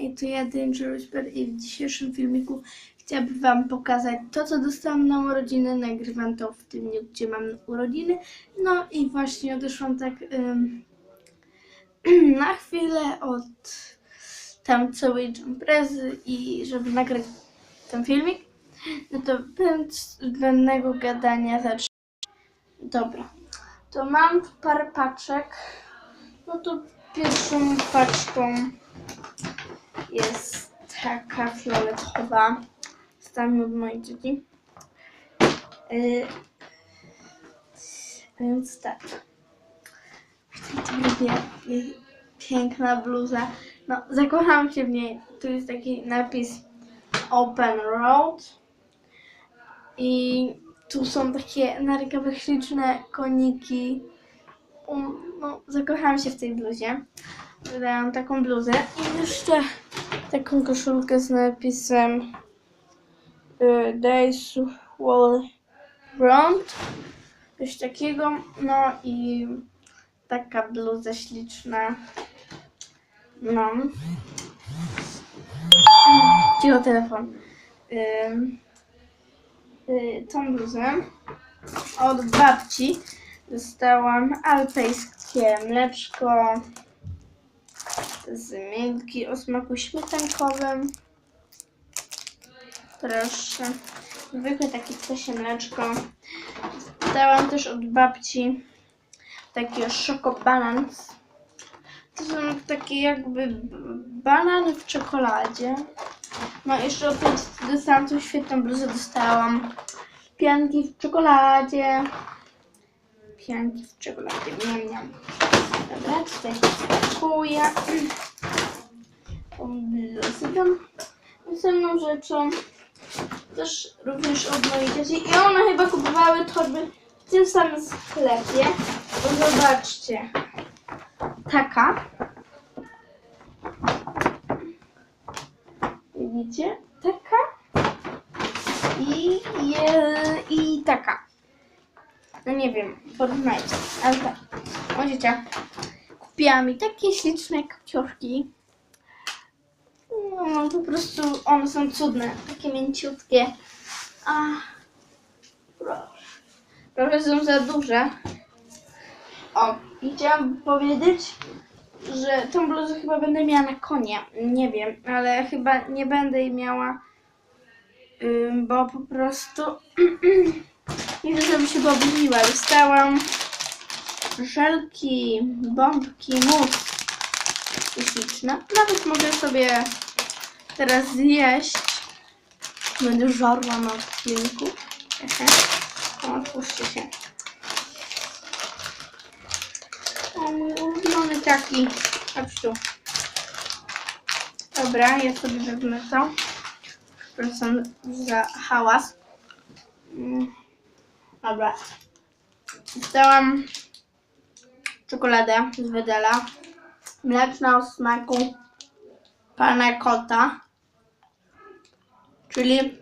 Hej, to ja Danger Whisper i w dzisiejszym filmiku chciałabym Wam pokazać to, co dostałam na urodziny. Nagrywam to w tym dniu, gdzie mam urodziny. No i właśnie odeszłam tak na chwilę od tam całej imprezy i żeby nagrać ten filmik. No to bez zbędnego gadania zacznę. Dobra, to mam tu parę paczek. No to pierwszą paczką jest taka fioletowa. Dostałam od mojej dzieci. Yy, więc tak. To lubię piękna bluza. No, zakochałam się w niej. Tu jest taki napis Open Road. I tu są takie na rękawach śliczne koniki. Um, no, zakochałam się w tej bluzie. Wydałam taką bluzę i jeszcze taką koszulkę z napisem y, Days Wall Round. Coś takiego. No i taka bluza śliczna. No. Cicho telefon. Y, tą bluzę od babci dostałam alpejskie mleczko z o smaku śmietankowym. Proszę. Zwykłe takie ptasie mleczko. Dostałam też od babci taki szokobalans. To są takie jakby banany w czekoladzie. No jeszcze oprócz dostałam tą świetną bluzę, dostałam pianki w czekoladzie. Pianki w czekoladzie, miam, miam. Dobra, tutaj kupuję. Tam następną rzeczą też również od mojej dzieci. I one chyba kupowały torby w tym samym sklepie. Bo zobaczcie. Taka. Widzicie? Taka. I, i taka. No nie wiem, porównajcie. Ale tak. O dzieciak. Kupiłam mi takie śliczne kapciuszki. No, po prostu one są cudne. Takie mięciutkie. A, proszę. Trochę są za duże. O, i chciałam powiedzieć, że tą bluzę chyba będę miała na konie. Nie wiem, ale chyba nie będę jej miała, bo po prostu nie chcę, żeby się pobudziła. Dostałam żelki, bombki, mus śliczne. Nawet mogę sobie teraz zjeść. Będę żarła na odcinku. Otwórzcie się. O, mój ulubiony taki. Chodź tu. Dobra, ja sobie wezmę to. Przepraszam za hałas. Mm. Dobra. Dostałam czekoladę z Wedela. Mleczna o smaku pana kota. Czyli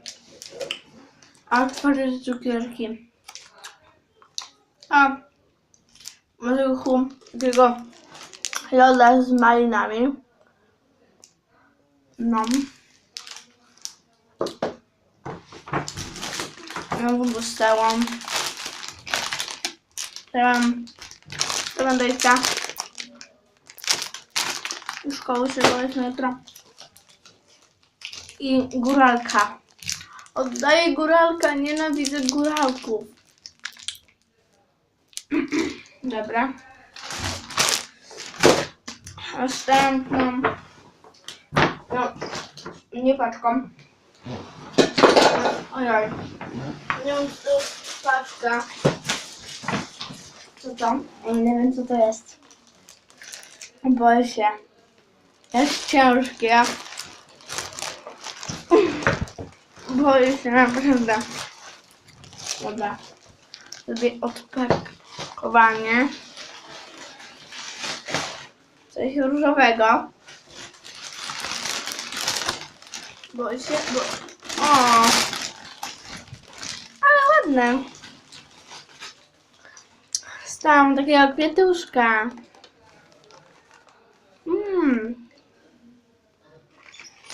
otworzę cukierki. A rychu takiego loda z malinami. No. Ja dostałam. Dostałam. Będę chciała. Do szkoły się na jutro. I góralka. Oddaję góralka, nienawidzę góralków. Dobra. Następną. No, nie paczką. Ojoj. To jest paczka. Co to? Ja nie wiem, co to jest. Boję się. Jest ciężkie. Boję się naprawdę. Dobra. Zrobię odpakowanie. Coś różowego. Boję się, bo... O! Ładne. Stałam takiego kwiatuszka. Mmm.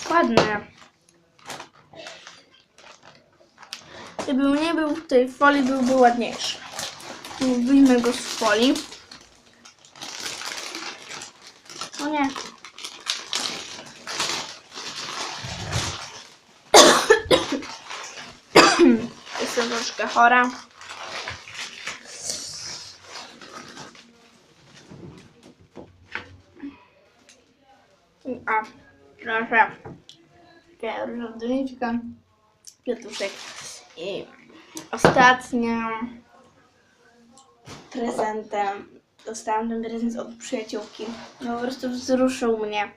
ładne. Gdyby nie był w tej folii, byłby ładniejszy. Wyjmę go z folii. O nie. Troszkę chora. A, proszę. Taka różowniczka. Kwiatuszek. I ostatnim prezentem dostałam ten prezent od przyjaciółki. No po prostu wzruszył mnie.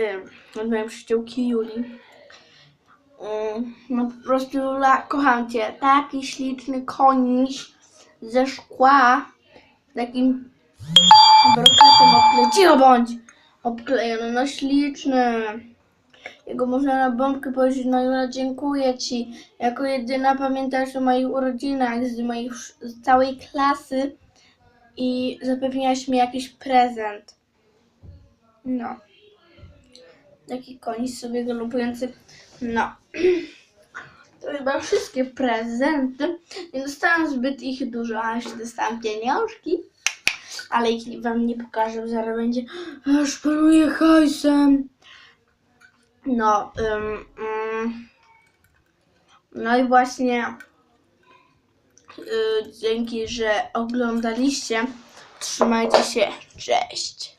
Ym, Od mojej przyjaciółki Julii. No po prostu Jula, kocham Cię. Taki śliczny koniś ze szkła. Takim brokatym obklejony. Cicho bądź! Obklejony, no śliczny. Jego można na bombkę powiedzieć, no Jula, dziękuję Ci. Jako jedyna pamiętasz o moich urodzinach z, moich, z całej klasy i zapewniałaś mi jakiś prezent. No. Taki konis sobie galopujący. No. To chyba wszystkie prezenty. Nie dostałam zbyt ich dużo, a jeszcze dostałam pieniążki. Ale ich wam nie pokażę, zaraz będzie. Aż panuję hajsem. No, ym. no i właśnie y, dzięki, że oglądaliście. Trzymajcie się. Cześć.